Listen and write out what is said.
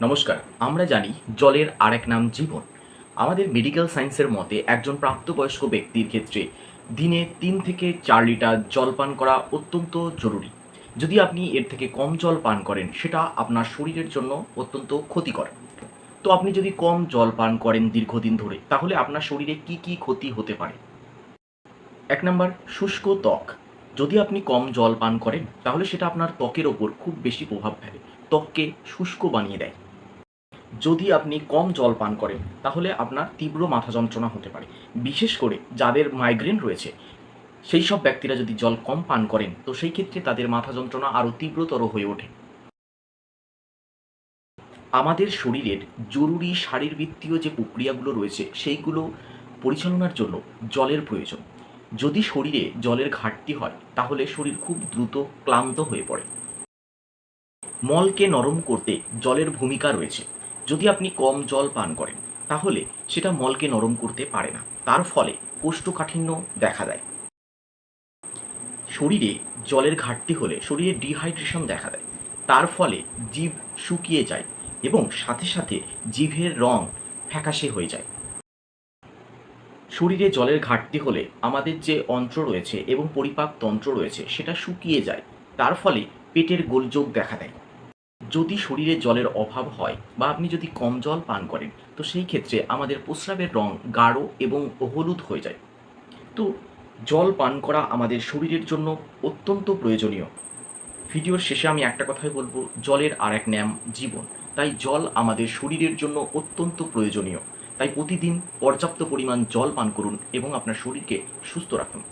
নমস্কার, আমরা জানি জলের আরেক নাম জীবন। আমাদের মেডিকেল সায়েন্সের মতে একজন প্রাপ্তবয়স্ক ব্যক্তির ক্ষেত্রে দিনে তিন থেকে চার লিটার জল পান করা অত্যন্ত জরুরি। যদি আপনি এর থেকে কম জল পান করেন, সেটা আপনার শরীরের জন্য অত্যন্ত ক্ষতিকর। তো আপনি যদি কম জল পান করেন দীর্ঘদিন ধরে, তাহলে আপনার শরীরে কি কি ক্ষতি হতে পারে? এক নম্বর, শুষ্ক ত্বক। যদি আপনি কম জল পান করেন, তাহলে সেটা আপনার ত্বকের ওপর খুব বেশি প্রভাব ফেলে। ত্বককে শুষ্ক বানিয়ে দেয়। যদি আপনি কম জল পান করেন, তাহলে আপনার তীব্র মাথা যন্ত্রণা হতে পারে। বিশেষ করে যাদের মাইগ্রেন রয়েছে, সেই সব ব্যক্তিরা যদি জল কম পান করেন, তো সেই ক্ষেত্রে তাদের মাথা যন্ত্রণা আরও তীব্রতর হয়ে ওঠে। আমাদের শরীরের জরুরি শারীরবৃত্তীয় যে প্রক্রিয়াগুলো রয়েছে, সেইগুলো পরিচালনার জন্য জলের প্রয়োজন। যদি শরীরে জলের ঘাটতি হয়, তাহলে শরীর খুব দ্রুত ক্লান্ত হয়ে পড়ে। মলকে নরম করতে জলের ভূমিকা রয়েছে। যদি আপনি কম জল পান করেন, তাহলে সেটা মলকে নরম করতে পারে না। তার ফলে কোষ্ঠকাঠিন্য দেখা দেয়। শরীরে জলের ঘাটতি হলে শরীরে ডিহাইড্রেশন দেখা দেয়। তার ফলে জীব শুকিয়ে যায় এবং সাথে সাথে জিভের রং ফ্যাকাশে হয়ে যায়। শরীরে জলের ঘাটতি হলে আমাদের যে অন্ত্র রয়েছে এবং পরিপাক তন্ত্র রয়েছে, সেটা শুকিয়ে যায়। তার ফলে পেটের গোলযোগ দেখা দেয়। যদি শরীরে জলের অভাব হয় বা আপনি যদি কম জল পান করেন, তো সেই ক্ষেত্রে আমাদের প্রস্রাবের রং গাঢ় এবং হলুদ হয়ে যায়। তো জল পান করা আমাদের শরীরের জন্য অত্যন্ত প্রয়োজনীয়। ভিডিওর শেষে আমি একটা কথাই বলব, জলের আর এক ন্যাম জীবন। তাই জল আমাদের শরীরের জন্য অত্যন্ত প্রয়োজনীয়। তাই প্রতিদিন পর্যাপ্ত পরিমাণ জল পান করুন এবং আপনার শরীরকে সুস্থ রাখুন।